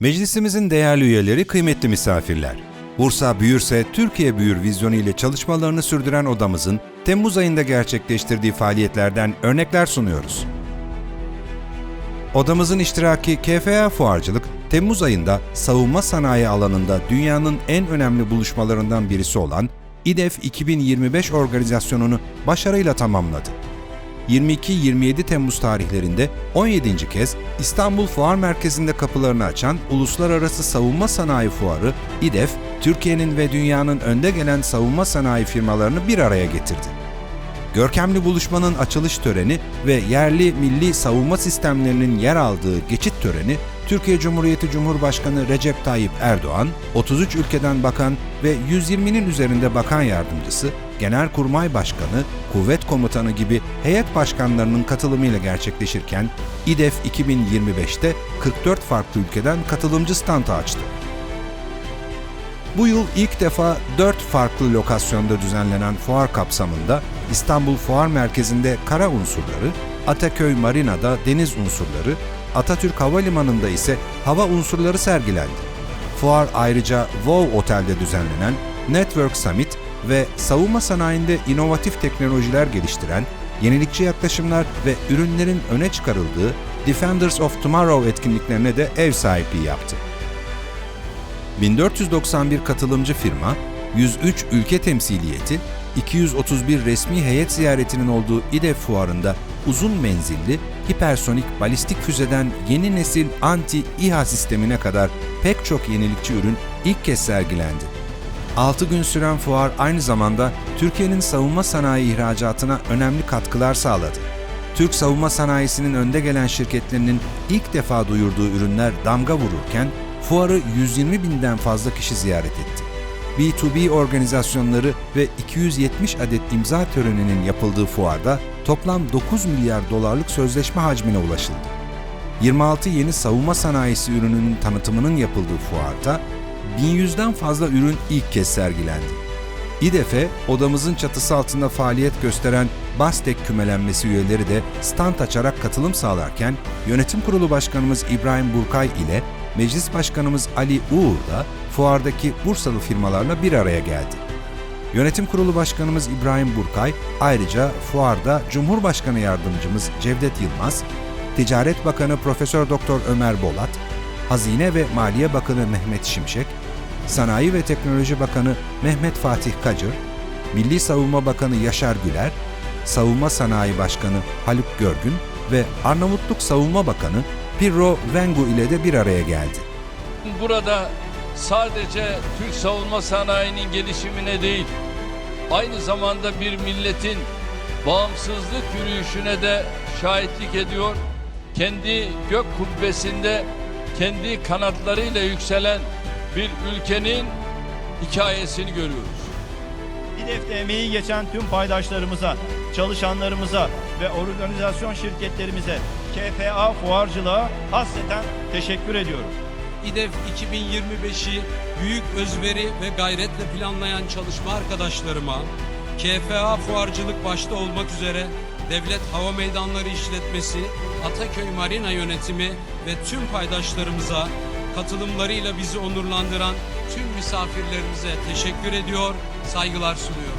Meclisimizin değerli üyeleri, kıymetli misafirler. Bursa büyürse Türkiye büyür vizyonu ile çalışmalarını sürdüren odamızın Temmuz ayında gerçekleştirdiği faaliyetlerden örnekler sunuyoruz. Odamızın iştiraki KFA Fuarcılık, Temmuz ayında savunma sanayi alanında dünyanın en önemli buluşmalarından birisi olan İDEF 2025 organizasyonunu başarıyla tamamladı. 22-27 Temmuz tarihlerinde 17. kez İstanbul Fuar Merkezi'nde kapılarını açan Uluslararası Savunma Sanayi Fuarı İDEF, Türkiye'nin ve dünyanın önde gelen savunma sanayi firmalarını bir araya getirdi. Görkemli buluşmanın açılış töreni ve yerli milli savunma sistemlerinin yer aldığı geçit töreni Türkiye Cumhuriyeti Cumhurbaşkanı Recep Tayyip Erdoğan, 33 ülkeden bakan ve 120'nin üzerinde bakan yardımcısı, Genelkurmay Başkanı, Kuvvet Komutanı gibi heyet başkanlarının katılımıyla gerçekleşirken İDEF 2025'te 44 farklı ülkeden katılımcı stand açtı. Bu yıl ilk defa 4 farklı lokasyonda düzenlenen fuar kapsamında İstanbul Fuar Merkezi'nde kara unsurları, Ataköy Marina'da deniz unsurları, Atatürk Havalimanı'nda ise hava unsurları sergilendi. Fuar ayrıca WoW Otel'de düzenlenen Network Summit ve savunma sanayinde inovatif teknolojiler geliştiren, yenilikçi yaklaşımlar ve ürünlerin öne çıkarıldığı Defenders of Tomorrow etkinliklerine de ev sahipliği yaptı. 1491 katılımcı firma, 103 ülke temsiliyeti, 231 resmi heyet ziyaretinin olduğu İDEF fuarında uzun menzilli, hipersonik balistik füzeden yeni nesil anti-İHA sistemine kadar pek çok yenilikçi ürün ilk kez sergilendi. 6 gün süren fuar aynı zamanda Türkiye'nin savunma sanayi ihracatına önemli katkılar sağladı. Türk savunma sanayisinin önde gelen şirketlerinin ilk defa duyurduğu ürünler damga vururken fuarı 120 binden fazla kişi ziyaret etti. B2B organizasyonları ve 270 adet imza töreninin yapıldığı fuarda toplam 9 milyar dolarlık sözleşme hacmine ulaşıldı. 26 yeni savunma sanayisi ürününün tanıtımının yapıldığı fuarda 1100'den fazla ürün ilk kez sergilendi. İDEF'e odamızın çatısı altında faaliyet gösteren Bastek kümelenmesi üyeleri de stand açarak katılım sağlarken yönetim kurulu başkanımız İbrahim Burkay ile meclis başkanımız Ali Uğur da fuardaki Bursalı firmalarla bir araya geldi. Yönetim kurulu başkanımız İbrahim Burkay ayrıca fuarda Cumhurbaşkanı yardımcımız Cevdet Yılmaz, Ticaret Bakanı Profesör Doktor Ömer Bolat, Hazine ve Maliye Bakanı Mehmet Şimşek, Sanayi ve Teknoloji Bakanı Mehmet Fatih Kacır, Milli Savunma Bakanı Yaşar Güler, Savunma Sanayi Başkanı Haluk Görgün ve Arnavutluk Savunma Bakanı Pirro Vengu ile de bir araya geldi. Burada sadece Türk savunma sanayinin gelişimine değil, aynı zamanda bir milletin bağımsızlık yürüyüşüne de şahitlik ediyor. Kendi gök kubbesinde kendi kanatlarıyla yükselen bir ülkenin hikayesini görüyoruz. İDEF'te emeği geçen tüm paydaşlarımıza, çalışanlarımıza ve organizasyon şirketlerimize KFA Fuarcılığa hasreten teşekkür ediyorum. İDEF 2025'i büyük özveri ve gayretle planlayan çalışma arkadaşlarıma, KFA Fuarcılık başta olmak üzere Devlet Hava Meydanları İşletmesi, Ataköy Marina Yönetimi ve tüm paydaşlarımıza katılımlarıyla bizi onurlandıran tüm misafirlerimize teşekkür ediyor, saygılar sunuyorum.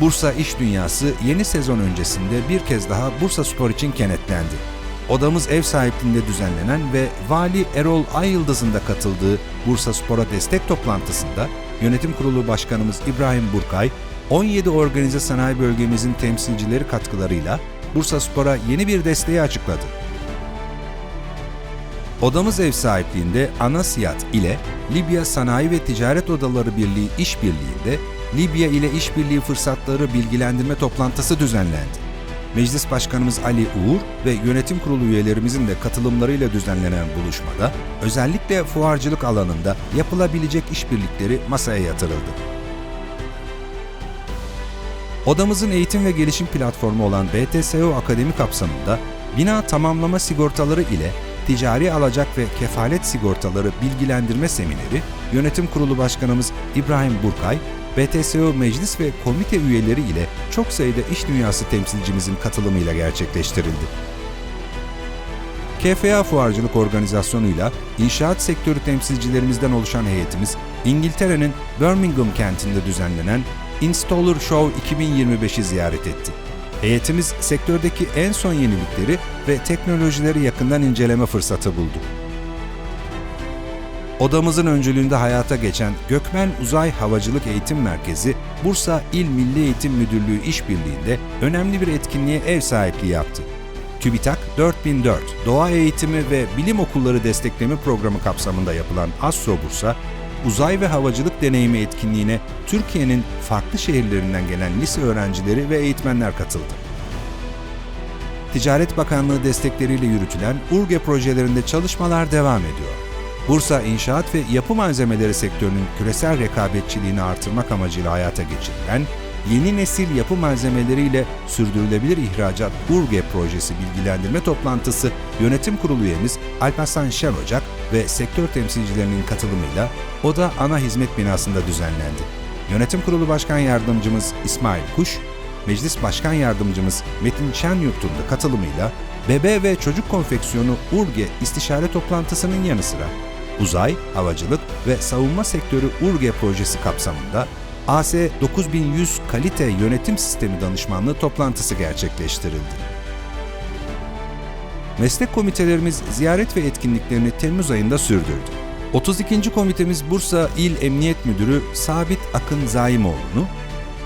Bursa İş Dünyası yeni sezon öncesinde bir kez daha Bursa Spor için kenetlendi. Odamız ev sahipliğinde düzenlenen ve Vali Erol Ayıldız'ın da katıldığı Bursa Spor'a destek toplantısında Yönetim Kurulu Başkanımız İbrahim Burkay, 17 organize sanayi bölgemizin temsilcileri katkılarıyla Bursa Spor'a yeni bir desteği açıkladı. Odamız ev sahipliğinde Anasiyat ile Libya Sanayi ve Ticaret Odaları Birliği işbirliğinde Libya ile işbirliği fırsatları bilgilendirme toplantısı düzenlendi. Meclis Başkanımız Ali Uğur ve yönetim kurulu üyelerimizin de katılımlarıyla düzenlenen buluşmada özellikle fuarcılık alanında yapılabilecek işbirlikleri masaya yatırıldı. Odamızın eğitim ve gelişim platformu olan BTSO Akademi kapsamında bina tamamlama sigortaları ile ticari alacak ve kefalet sigortaları bilgilendirme semineri, Yönetim Kurulu Başkanımız İbrahim Burkay, BTSO meclis ve komite üyeleri ile çok sayıda iş dünyası temsilcimizin katılımıyla gerçekleştirildi. KFA Fuarcılık Organizasyonu'yla inşaat sektörü temsilcilerimizden oluşan heyetimiz, İngiltere'nin Birmingham kentinde düzenlenen Installer Show 2025'i ziyaret etti. Heyetimiz sektördeki en son yenilikleri ve teknolojileri yakından inceleme fırsatı buldu. Odamızın öncülüğünde hayata geçen Gökmen Uzay Havacılık Eğitim Merkezi, Bursa İl Milli Eğitim Müdürlüğü işbirliğinde önemli bir etkinliğe ev sahipliği yaptı. TÜBİTAK 4004 Doğa Eğitimi ve Bilim Okulları Destekleme Programı kapsamında yapılan Astro Bursa, uzay ve havacılık deneyimi etkinliğine Türkiye'nin farklı şehirlerinden gelen lise öğrencileri ve eğitmenler katıldı. Ticaret Bakanlığı destekleriyle yürütülen URGE projelerinde çalışmalar devam ediyor. Bursa İnşaat ve Yapı Malzemeleri sektörünün küresel rekabetçiliğini artırmak amacıyla hayata geçirilen yeni nesil yapı malzemeleriyle sürdürülebilir ihracat URGE projesi bilgilendirme toplantısı yönetim kurulu üyemiz Alparslan Şen Ocak ve sektör temsilcilerinin katılımıyla Oda Ana Hizmet Binası'nda düzenlendi. Yönetim Kurulu Başkan Yardımcımız İsmail Kuş, Meclis Başkan Yardımcımız Metin Şenyurt'un da katılımıyla bebe ve çocuk konfeksiyonu URGE istişare toplantısının yanı sıra uzay, havacılık ve savunma sektörü URGE projesi kapsamında AS 9100 kalite yönetim sistemi danışmanlığı toplantısı gerçekleştirildi. Meslek komitelerimiz ziyaret ve etkinliklerini Temmuz ayında sürdürdü. 32. komitemiz Bursa İl Emniyet Müdürü Sabit Akın Zaimoğlu'nu,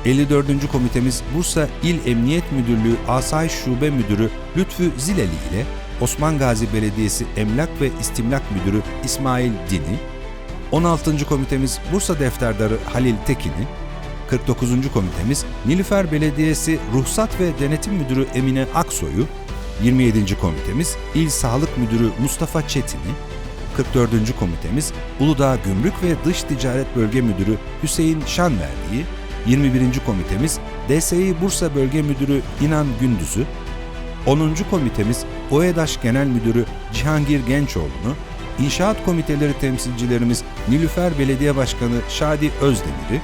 54. komitemiz Bursa İl Emniyet Müdürlüğü Asayiş Şube Müdürü Lütfü Zileli ile Osman Gazi Belediyesi Emlak ve İstimlak Müdürü İsmail Dini, 16. komitemiz Bursa Defterdarı Halil Tekin'i, 49. komitemiz Nilüfer Belediyesi Ruhsat ve Denetim Müdürü Emine Aksoy'u, 27. komitemiz İl Sağlık Müdürü Mustafa Çetin'i, 44. komitemiz Uludağ Gümrük ve Dış Ticaret Bölge Müdürü Hüseyin Şanverdi'yi, 21. komitemiz DSİ Bursa Bölge Müdürü İnan Gündüz'ü, 10. komitemiz OEDAŞ Genel Müdürü Cihangir Gençoğlu'nu, İnşaat komiteleri temsilcilerimiz Nilüfer Belediye Başkanı Şadi Özdemir'i,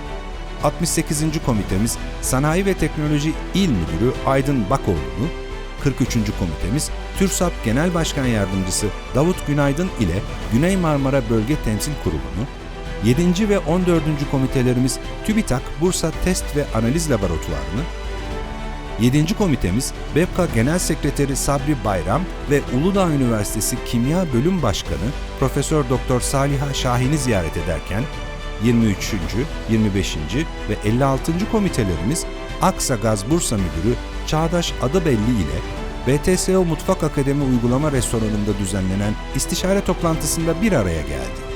68. komitemiz Sanayi ve Teknoloji İl Müdürü Aydın Bakoğlu'nu, 43. komitemiz TÜRSAP Genel Başkan Yardımcısı Davut Günaydın ile Güney Marmara Bölge Temsil Kurulu'nu, 7. ve 14. komitelerimiz TÜBİTAK Bursa Test ve Analiz Laboratuvarını, 7. komitemiz BEPKA Genel Sekreteri Sabri Bayram ve Uludağ Üniversitesi Kimya Bölüm Başkanı Profesör Doktor Saliha Şahin'i ziyaret ederken 23. 25. ve 56. komitelerimiz Aksa Gaz Bursa Müdürü Çağdaş Adıbelli ile BTSO Mutfak Akademi Uygulama Restoranı'nda düzenlenen istişare toplantısında bir araya geldi.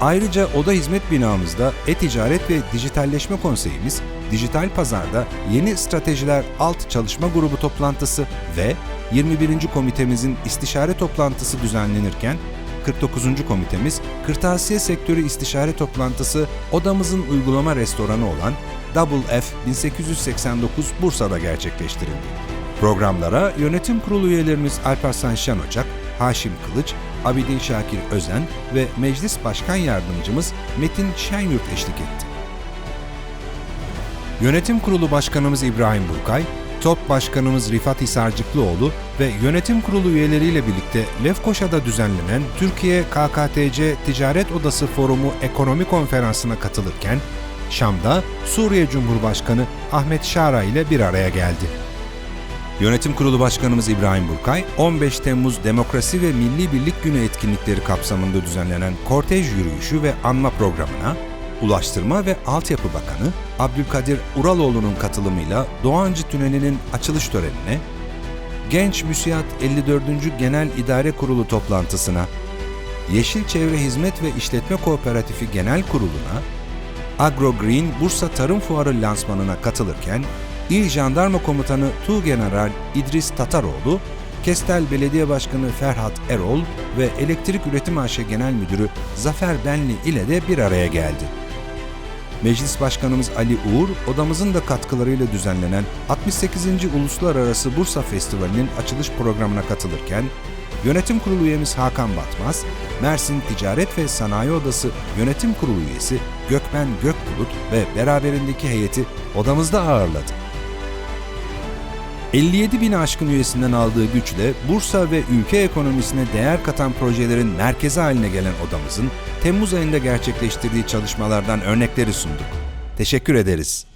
Ayrıca oda hizmet binamızda e-ticaret ve dijitalleşme konseyimiz, dijital pazarda yeni stratejiler alt çalışma grubu toplantısı ve 21. komitemizin istişare toplantısı düzenlenirken 49. komitemiz kırtasiye sektörü istişare toplantısı odamızın uygulama restoranı olan Double F 1889 Bursa'da gerçekleştirildi. Programlara yönetim kurulu üyelerimiz Alparslan Şen Ocak, Haşim Kılıç, Abidin Şakir Özen ve Meclis Başkan Yardımcımız Metin Şenyurt eşlik etti. Yönetim Kurulu Başkanımız İbrahim Burkay, TOP Başkanımız Rifat Hisarcıklıoğlu ve yönetim kurulu üyeleriyle birlikte Lefkoşa'da düzenlenen Türkiye KKTC Ticaret Odası Forumu Ekonomi Konferansı'na katılırken, Şam'da Suriye Cumhurbaşkanı Ahmet Şara ile bir araya geldi. Yönetim Kurulu Başkanımız İbrahim Burkay, 15 Temmuz Demokrasi ve Milli Birlik Günü etkinlikleri kapsamında düzenlenen kortej yürüyüşü ve anma programına, Ulaştırma ve Altyapı Bakanı Abdülkadir Uraloğlu'nun katılımıyla Doğancı Tüneli'nin açılış törenine, Genç Müsiyat 54. Genel İdare Kurulu toplantısına, Yeşil Çevre Hizmet ve İşletme Kooperatifi Genel Kurulu'na, Agro Green Bursa Tarım Fuarı lansmanına katılırken, İl Jandarma Komutanı Tuğgeneral İdris Tataroğlu, Kestel Belediye Başkanı Ferhat Erol ve Elektrik Üretim AŞ Genel Müdürü Zafer Benli ile de bir araya geldi. Meclis Başkanımız Ali Uğur, odamızın da katkılarıyla düzenlenen 68. Uluslararası Bursa Festivali'nin açılış programına katılırken, Yönetim Kurulu üyemiz Hakan Batmaz, Mersin Ticaret ve Sanayi Odası Yönetim Kurulu üyesi Gökmen Gökbulut ve beraberindeki heyeti odamızda ağırladı. 57 bin aşkın üyesinden aldığı güçle Bursa ve ülke ekonomisine değer katan projelerin merkezi haline gelen odamızın Temmuz ayında gerçekleştirdiği çalışmalardan örnekleri sunduk. Teşekkür ederiz.